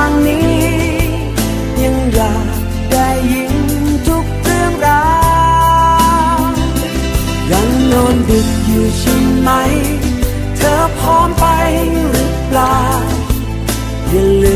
างนี้ ยังอยากได้ยินทุกเรื่องราวยังนอนดึกอยู่ใช่ไหม เธอพร้อมไปหรือเปล่าอย่าลืม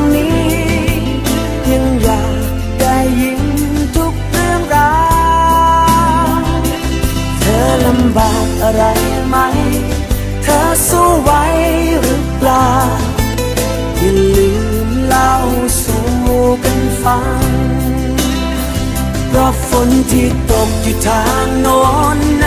างนี้ ยังอยากได้ยินทุกเรื่องราวเธอลำบากอะไรไหม เธอสู้ไหวหรือเปล่าอย่าลืมเล่าสู่กันฟังเพราะฝนที่ตกอยู่ทางโน้นหน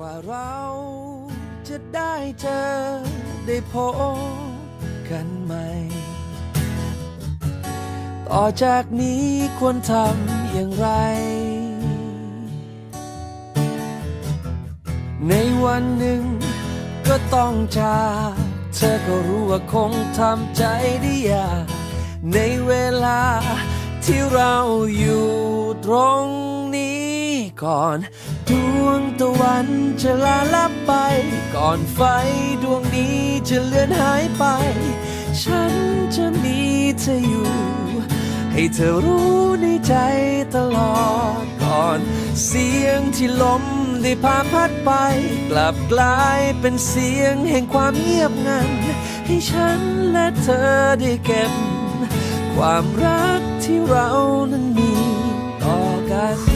ว่าเราจะได้เจอได้พบกันใหม่ ต่อจากนี้ควรทำอย่างไร ในวันหนึ่งก็ต้องจากเธอก็รู้ว่าคงทำใจได้ยากในเวลาที่เราอยู่ตรง ก่อน ดวงตะวันจะลาลับไป ก่อนไฟดวงนี้จะเลือนหายไป ฉันจะมีเธออยู่ ให้เธอรู้ในใจตลอดก่อน เสียงที่ลมได้พาพัดไป กลับกลายเป็นเสียงแห่งความเงียบงัน ให้ฉันและเธอได้เก็บ ความรักที่เรานั้นมีต่อกัน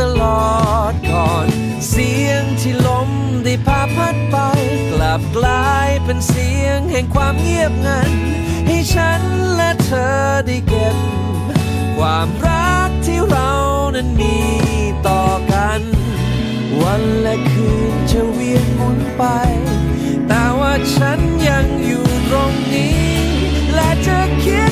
ตลอดก่อน เสียงที่ลมได้พาพัดไป กลับกลายเป็นเสียงแห่งความเงียบงัน ให้ฉันและเธอได้เก็บ ความรักที่เรานั้นมีต่อกัน วันและคืนจะเวียนหมุนไป แต่ว่าฉันยังอยู่ตรงนี้ และจะคิด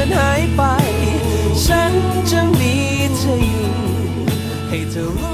อนหายไป ฉันจะมีเธออยู่ ให้เธอ